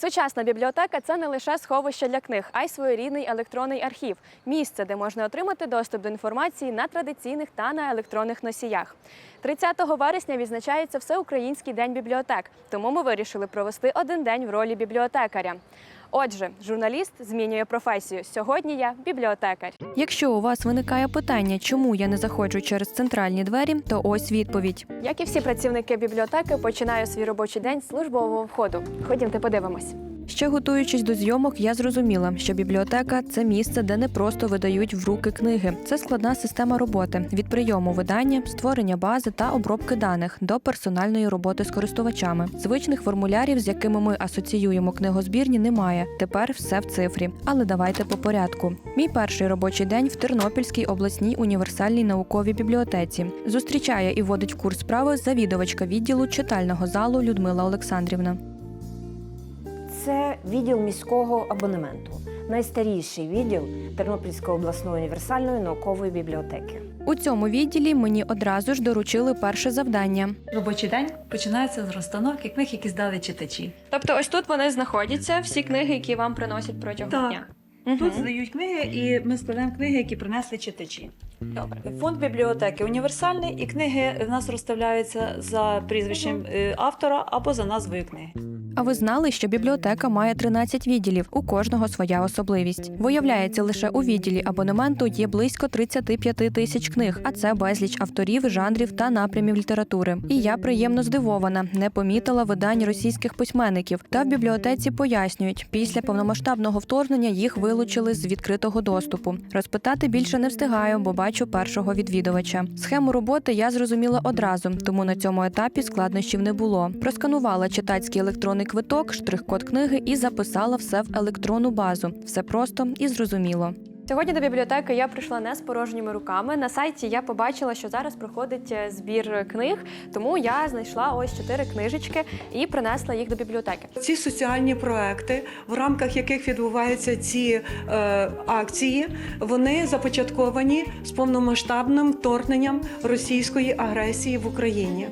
Сучасна бібліотека це не лише сховище для книг, а й своєрідний електронний архів місце, де можна отримати доступ до інформації на традиційних та на електронних носіях. 30 вересня відзначається Всеукраїнський день бібліотек, тому ми вирішили провести один день в ролі бібліотекаря. Отже, журналіст змінює професію. Сьогодні я бібліотекар. Якщо у вас виникає питання, чому я не заходжу через центральні двері, то ось відповідь. Як і всі працівники бібліотеки, починаю свій робочий день з службового входу. Ходімте, подивимось. Ще готуючись до зйомок, я зрозуміла, що бібліотека це місце, де не просто видають в руки книги. Це складна система роботи від прийому видання, створення бази та обробки даних до персональної роботи з користувачами. Звичних формулярів, з якими ми асоціюємо книгозбірні, немає. Тепер все в цифрі. Але давайте по порядку. Мій перший робочий день в Тернопільській обласній універсальній науковій бібліотеці зустрічає і вводить в курс справи завідувачка відділу читального залу Людмила Олександрівна. Це відділ міського абонементу, найстаріший відділ Тернопільської обласної універсальної наукової бібліотеки. У цьому відділі мені одразу ж доручили перше завдання. Робочий день починається з розстановки книг, які здали читачі. Тобто, ось тут вони знаходяться, всі книги, які вам приносять протягом Так. дня. Тут здають книги, і ми складаємо книги, які принесли читачі. Добре. Фонд бібліотеки універсальний, і книги в нас розставляються за прізвищем е, автора або за назвою книги. А ви знали, що бібліотека має 13 відділів, у кожного своя особливість. Виявляється, лише у відділі абонементу є близько 35 тисяч книг, а це безліч авторів, жанрів та напрямів літератури. І я приємно здивована, не помітила видань російських письменників. Та в бібліотеці пояснюють, після повномасштабного вторгнення їх вилучили з відкритого доступу. Розпитати більше не встигаю, бо бачу першого відвідувача. Схему роботи я зрозуміла одразу, тому на цьому етапі складнощів не було. Просканувала читацький електронний квиток, штрих-код книги і записала все в електронну базу. Все просто і зрозуміло. Сьогодні до бібліотеки я прийшла не з порожніми руками. На сайті я побачила, що зараз проходить е, збір книг, тому я знайшла ось чотири книжечки і принесла їх до бібліотеки. Ці соціальні проекти, в рамках яких відбуваються ці е, акції, вони започатковані з повномасштабним вторгненням російської агресії в Україні.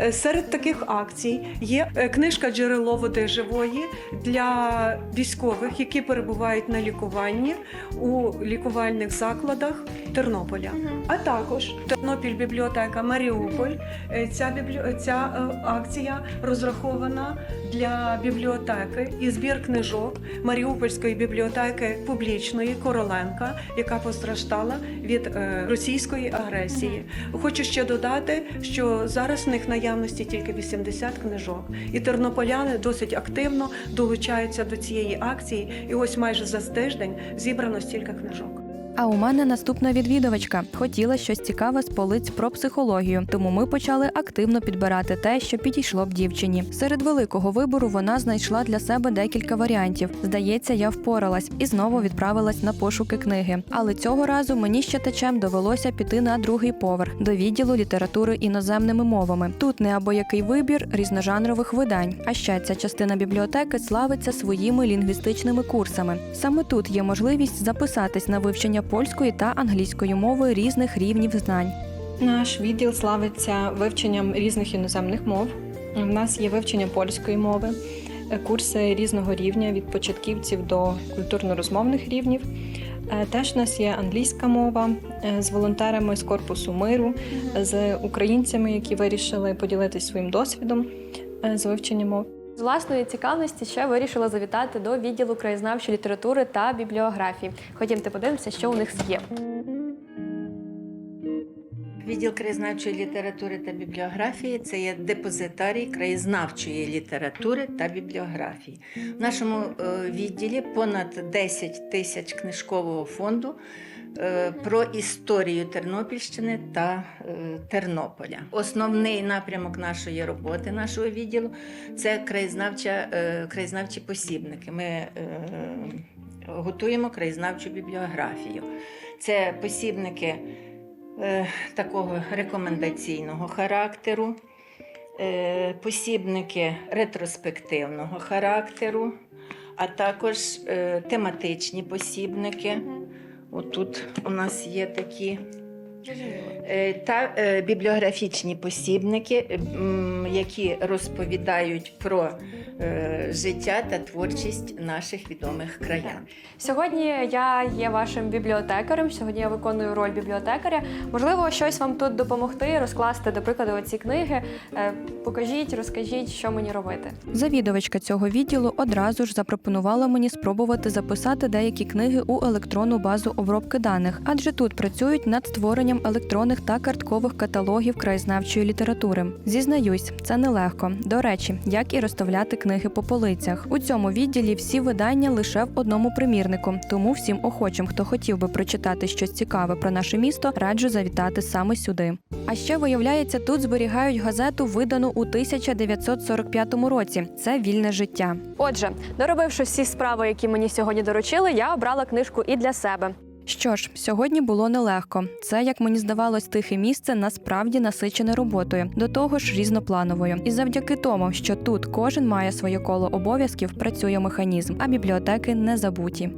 Е, Серед таких акцій є е, книжка Джерело води живої для військових, які перебувають на лікуванні у лікувальних закладах Тернополя. А також Тернопіль бібліотека Маріуполь. Е, Ця біблі... ця е, акція розрахована для бібліотеки і збір книжок Маріупольської бібліотеки публічної Короленка, яка постраждала від е, російської агресії. Хочу ще додати, що зараз в них наявності тільки 80 книжок, і тернополяни досить активно долучаються до цієї акції. І ось майже за тиждень зібрано стільки книжок. А у мене наступна відвідувачка. Хотіла щось цікаве з полиць про психологію, тому ми почали активно підбирати те, що підійшло б дівчині. Серед великого вибору вона знайшла для себе декілька варіантів. Здається, я впоралась і знову відправилась на пошуки книги. Але цього разу мені з читачем довелося піти на другий поверх до відділу літератури іноземними мовами. Тут неабиякий вибір різножанрових видань. А ще ця частина бібліотеки славиться своїми лінгвістичними курсами. Саме тут є можливість записатись на вивчення польської та англійської мови різних рівнів знань. Наш відділ славиться вивченням різних іноземних мов. У нас є вивчення польської мови, е, курси різного рівня від початківців до культурно-розмовних рівнів. Е, Теж у нас є англійська мова е, з волонтерами з корпусу миру, з українцями, які вирішили поділитися своїм досвідом з вивчення мов. З власної цікавості ще вирішила завітати до відділу краєзнавчої літератури та бібліографії. Ходімте подивимося, що у них є. Відділ краєзнавчої літератури та бібліографії це є депозитарій краєзнавчої літератури та бібліографії. В нашому е, відділі понад 10 тисяч книжкового фонду е, про історію Тернопільщини та е, Тернополя. Основний напрямок нашої роботи, нашого відділу це краєзнавча, краєзнавчі посібники. Ми готуємо краєзнавчу бібліографію. Це посібники такого рекомендаційного характеру, е, посібники ретроспективного характеру, а також е, тематичні посібники. Отут у нас є такі. Е, та е, бібліографічні посібники, які розповідають про е, життя та творчість наших відомих краян. Сьогодні я є вашим бібліотекарем. Сьогодні я виконую роль бібліотекаря. Можливо, щось вам тут допомогти, розкласти, до прикладу, оці книги. Е, Покажіть, розкажіть, що мені робити. Завідувачка цього відділу одразу ж запропонувала мені спробувати записати деякі книги у електронну базу обробки даних, адже тут працюють над створенням електронних та карткових каталогів краєзнавчої літератури. Зізнаюсь, це нелегко. До речі, як і розставляти книги по полицях. У цьому відділі всі видання лише в одному примірнику. Тому всім охочим, хто хотів би прочитати щось цікаве про наше місто, раджу завітати саме сюди. А ще виявляється, тут зберігають газету, видану у 1945 році. Це вільне життя. Отже, доробивши всі справи, які мені сьогодні доручили, я обрала книжку і для себе. Що ж, сьогодні було нелегко. Це, як мені здавалось, тихе місце насправді насичене роботою, до того ж різноплановою. І завдяки тому, що тут кожен має своє коло обов'язків, працює механізм, а бібліотеки не забуті.